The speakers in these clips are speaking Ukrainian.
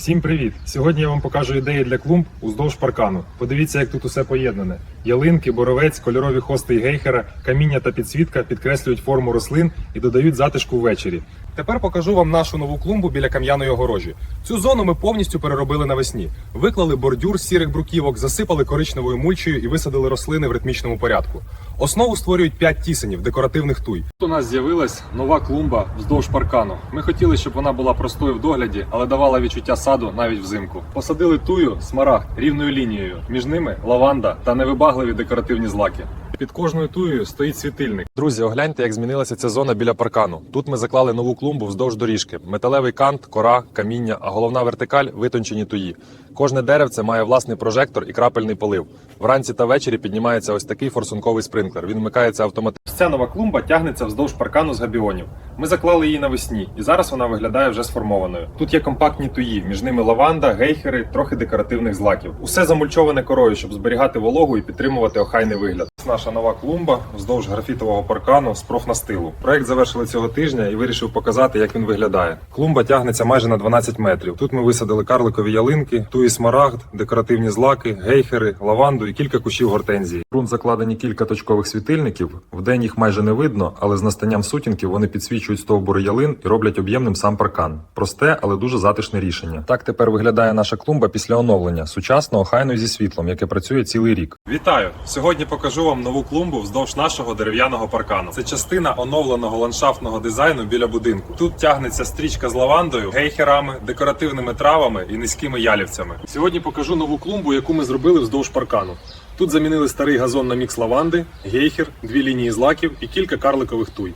Всім привіт! Сьогодні я вам покажу ідеї для клумб уздовж паркану. Подивіться, як тут усе поєднане: ялинки, боровець, кольорові хости і гейхера, каміння та підсвітка підкреслюють форму рослин і додають затишку ввечері. Тепер покажу вам нашу нову клумбу біля кам'яної огорожі. Цю зону ми повністю переробили навесні. Виклали бордюр з сірих бруківок, засипали коричневою мульчею і висадили рослини в ритмічному порядку. Основу створюють 5 тісенів декоративних туй. Тут у нас з'явилась нова клумба вздовж паркану. Ми хотіли, щоб вона була простою в догляді, але давала відчуття саду навіть взимку. Посадили тую смарагд рівною лінією. Між ними лаванда та невибагливі декоративні злаки. Під кожною туєю стоїть світильник. Друзі, огляньте, як змінилася ця зона біля паркану. Тут ми заклали нову клумбу вздовж доріжки. Металевий кант, кора, каміння, а головна вертикаль витончені туї. Кожне деревце має власний прожектор і крапельний полив. Вранці та ввечері піднімається ось такий форсунковий спринклер. Він вмикається автоматично. Ця нова клумба тягнеться вздовж паркану з габіонів. Ми заклали її навесні, і зараз вона виглядає вже сформованою. Тут є компактні туї, між ними лаванда, гейхери, трохи декоративних злаків. Усе замульчоване корою, щоб зберігати вологу і підтримувати охайний вигляд. Наша нова клумба вздовж графітового паркану з профнастилу. Проект завершили цього тижня і вирішив показати, як він виглядає. Клумба тягнеться майже на 12 метрів. Тут ми висадили карликові ялинки, туї смарагд, декоративні злаки, гейхери, лаванду і кілька кущів гортензії. В закладені кілька точкових світильників. Вдень їх майже не видно, але з настанням сутінків вони підсвічують стовбури ялин і роблять об'ємним сам паркан. Просте, але дуже затишне рішення. Так тепер виглядає наша клумба після оновлення, сучасно, охайно і зі світлом, яке працює цілий рік. Вітаю! Сьогодні покажу вам нову клумбу вздовж нашого дерев'яного паркану. Це частина оновленого ландшафтного дизайну біля будинку. Тут тягнеться стрічка з лавандою, гейхерами, декоративними травами і низькими ялівцями. Сьогодні покажу нову клумбу, яку ми зробили вздовж паркану. Тут замінили старий газон на мікс лаванди, гейхер, дві лінії злаків і кілька карликових туй.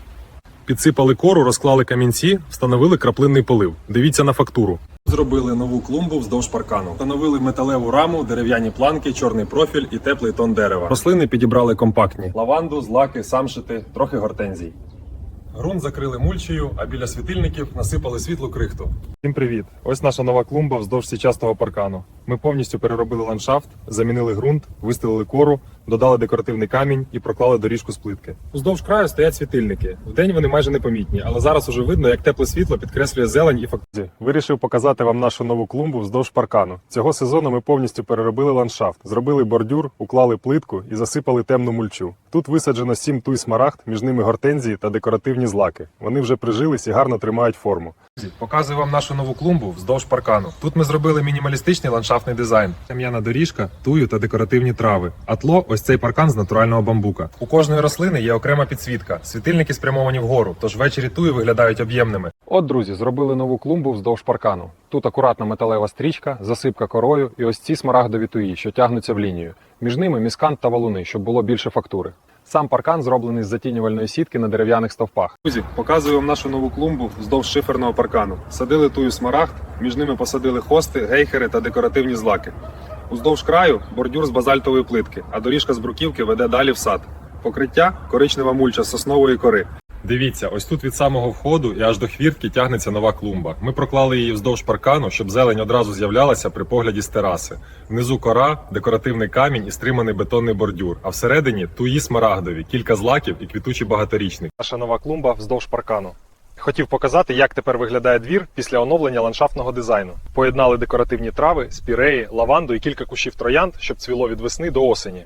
Підсипали кору, розклали камінці, встановили краплинний полив. Дивіться на фактуру. Зробили нову клумбу вздовж паркану. Встановили металеву раму, дерев'яні планки, чорний профіль і теплий тон дерева. Рослини підібрали компактні: лаванду, злаки, самшити, трохи гортензій. Грунт закрили мульчею, а біля світильників насипали світлу крихту. Всім привіт! Ось наша нова клумба вздовж січастого паркану. Ми повністю переробили ландшафт, замінили ґрунт, вистелили кору, додали декоративний камінь і проклали доріжку з плитки. Уздовж краю стоять світильники. Вдень вони майже непомітні, але зараз уже видно, як тепле світло підкреслює зелень і фактурі. Вирішив показати вам нашу нову клумбу вздовж паркану. Цього сезону ми повністю переробили ландшафт, зробили бордюр, уклали плитку і засипали темну мульчу. Тут висаджено сім туй смарагд, між ними гортензії та декоративні злаки. Вони вже прижились і гарно тримають форму. Показую вам нашу нову клумбу вздовж паркану. Тут ми зробили мінімалістичний ландшафтний дизайн. Кам'яна доріжка, тую та декоративні трави. А тло ось цей паркан з натурального бамбука. У кожної рослини є окрема підсвітка. Світильники спрямовані вгору, тож ввечері туї виглядають об'ємними. От, друзі, зробили нову клумбу вздовж паркану. Тут акуратна металева стрічка, засипка корою і ось ці смарагдові туї, що тягнуться в лінію. Між ними міскант та валуни, щоб було більше фактури. Сам паркан зроблений з затінювальної сітки на дерев'яних стовпах. Друзі, показую вам нашу нову клумбу вздовж шиферного паркану. Садили тую смарагд, між ними посадили хости, гейхери та декоративні злаки. Уздовж краю бордюр з базальтової плитки, а доріжка з бруківки веде далі в сад. Покриття коричнева мульча з соснової кори. Дивіться, ось тут від самого входу і аж до хвіртки тягнеться нова клумба. Ми проклали її вздовж паркану, щоб зелень одразу з'являлася при погляді з тераси. Внизу кора, декоративний камінь і стриманий бетонний бордюр. А всередині туї смарагдові, кілька злаків і квітучий багаторічник. Наша нова клумба вздовж паркану. Хотів показати, як тепер виглядає двір після оновлення ландшафтного дизайну. Поєднали декоративні трави, спіреї, лаванду і кілька кущів троянд, щоб цвіло від весни до осені.